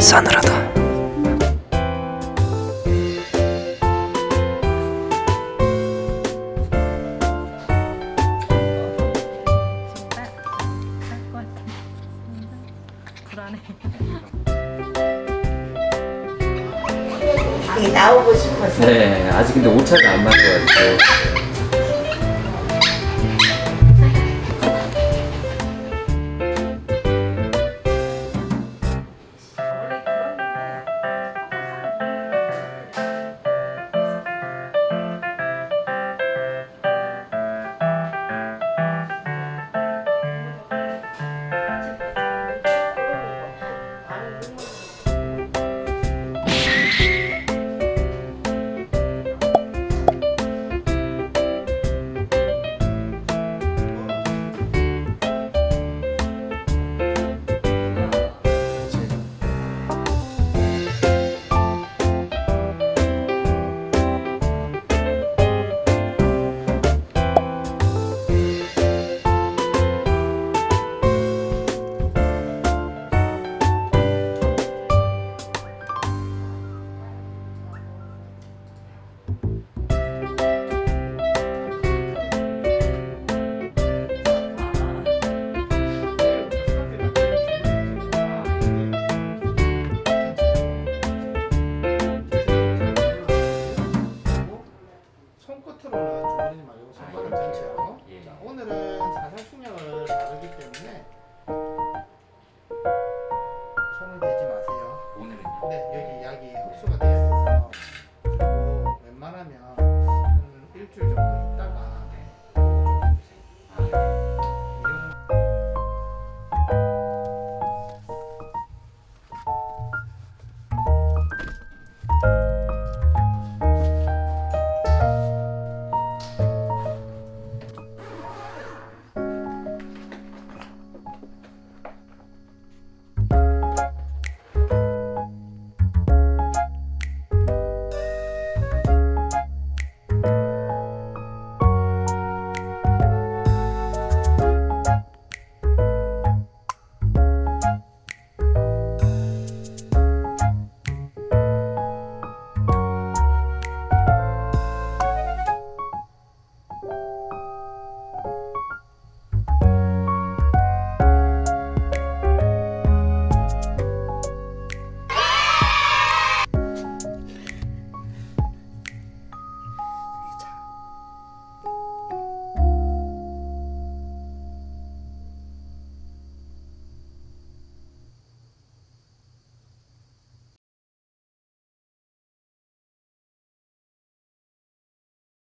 싸늘하다. 나오고 싶어서 네, 아직 근데 오차가 안 맞아가지고 오늘은 주머니 말고 손발을 짠채요 예. 자, 오늘은 사상충격을 다루기 때문에 손을 대지 마세요. 오늘은요? 네, 여기 약이 흡수가 되어 있어서 그리고 웬만하면 한 일주일 정도 있다가